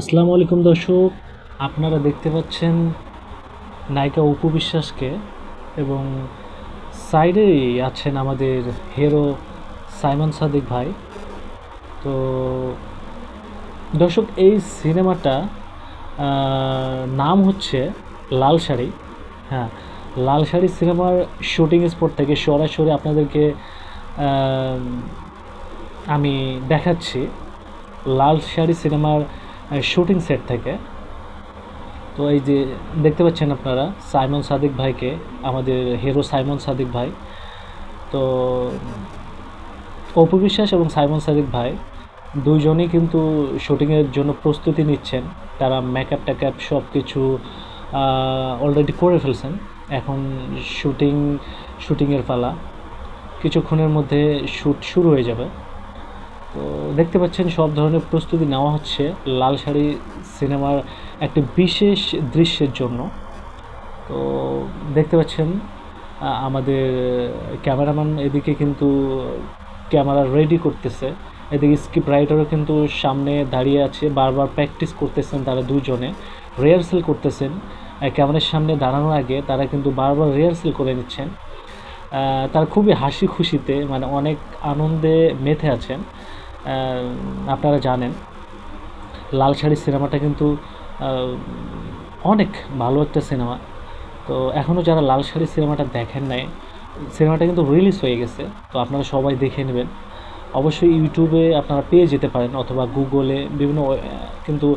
আসসালামু আলাইকুম দর্শক, আপনারা দেখতে পাচ্ছেন নায়িকা অপু বিশ্বাসকে এবং সাইডেই আছেন আমাদের হিরো সাইমন সাদিক ভাই। তো দর্শক, এই সিনেমাটা নাম হচ্ছে লাল শাড়ি হ্যাঁ লাল শাড়ি সিনেমার শুটিং স্পট থেকে সরাসরি আপনাদেরকে আমি দেখাচ্ছি। লাল শাড়ি সিনেমার শুটিং সেট থেকে। তো এই যে দেখতে পাচ্ছেন আপনারা, সাইমন সাদিক ভাইকে, আমাদের হিরো সাইমন সাদিক ভাই। তো অপু বিশ্বাস এবং সাইমন সাদিক ভাই দুইজনই কিন্তু শুটিংয়ের জন্য প্রস্তুতি নিচ্ছেন। তারা মেকআপ টেকআপ সব কিছু অলরেডি করে ফেলছেন। এখন শুটিং শুটিংয়ের পালা। কিছুক্ষণের মধ্যে শ্যুট শুরু হয়ে যাবে। তো দেখতে পাচ্ছেন সব ধরনের প্রস্তুতি নেওয়া হচ্ছে লাল শাড়ি সিনেমার একটি বিশেষ দৃশ্যের জন্য। তো দেখতে পাচ্ছেন আমাদের ক্যামেরাম্যান এদিকে কিন্তু ক্যামেরা রেডি করতেছে। এদিকে স্ক্রিপ্ট রাইটারও কিন্তু সামনে দাঁড়িয়ে আছে, বারবার প্র্যাকটিস করতেছেন তারা দুজনে রিহার্সেল করতেছেন। ক্যামেরার সামনে দাঁড়ানোর আগে তারা কিন্তু বারবার রিহার্সেল করে নিচ্ছেন। তারা খুবই হাসি খুশিতে মানে অনেক আনন্দে মেতে আছেন। আপনারা জানেন লাল শাড়ি সিনেমাটা কিন্তু অনেক ভালো একটা সিনেমা। তো এখনও যারা লাল শাড়ি সিনেমাটা দেখেন নাই, সিনেমাটা কিন্তু রিলিজ হয়ে গেছে, তো আপনারা সবাই দেখে নেবেন। অবশ্যই ইউটিউবে আপনারা পেয়ে যেতে পারেন, অথবা গুগলে বিভিন্ন কিন্তু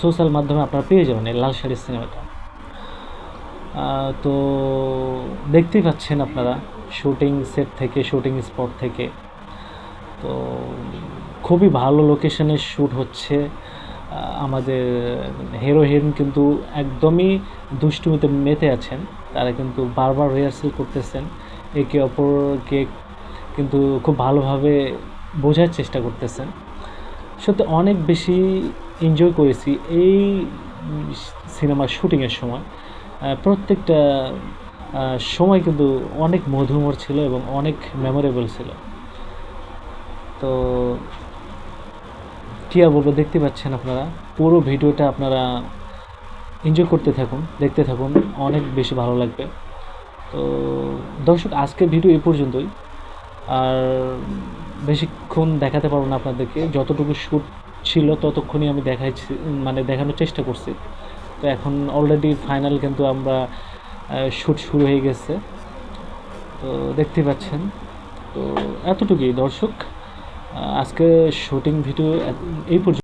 সোশ্যাল মাধ্যমে আপনারা পেয়ে যাবেন এই লাল শাড়ি সিনেমাটা তো দেখতেই পাচ্ছেন আপনারা, শুটিং সেট থেকে, শুটিং স্পট থেকে। তো খুবই ভালো লোকেশনে শ্যুট হচ্ছে। আমাদের হিরো হিরোইন কিন্তু একদমই দুষ্টুমিতে মেতে আছেন। তারা কিন্তু বারবার রিহার্সেল করতেছেন। একে অপরকে কিন্তু খুব ভালোভাবে বোঝার চেষ্টা করতেছেন। সত্যি অনেক বেশি এনজয় করেছি এই সিনেমার শুটিংয়ের সময়। প্রত্যেকটা সময় কিন্তু অনেক মধুমর ছিল এবং অনেক মেমোরেবল ছিল। তো আর বলব, দেখতে পাচ্ছেন আপনারা। পুরো ভিডিওটা আপনারা এনজয় করতে থাকুন, দেখতে থাকুন, অনেক বেশি ভালো লাগবে। তো দর্শক, আজকের ভিডিও এ পর্যন্তই। আর বেশিক্ষণ দেখাতে পারব না আপনাদেরকে। যতটুকু শ্যুট ছিল ততক্ষণই আমি দেখাইছি মানে দেখানোর চেষ্টা করছি। তো এখন অলরেডি ফাইনাল কিন্তু আমরা শ্যুট শুরু হয়ে গেছে। তো দেখতে পাচ্ছেন। তো এতটুকুই দর্শক। আজকে শুটিং ভিডিও এই পর্যন্ত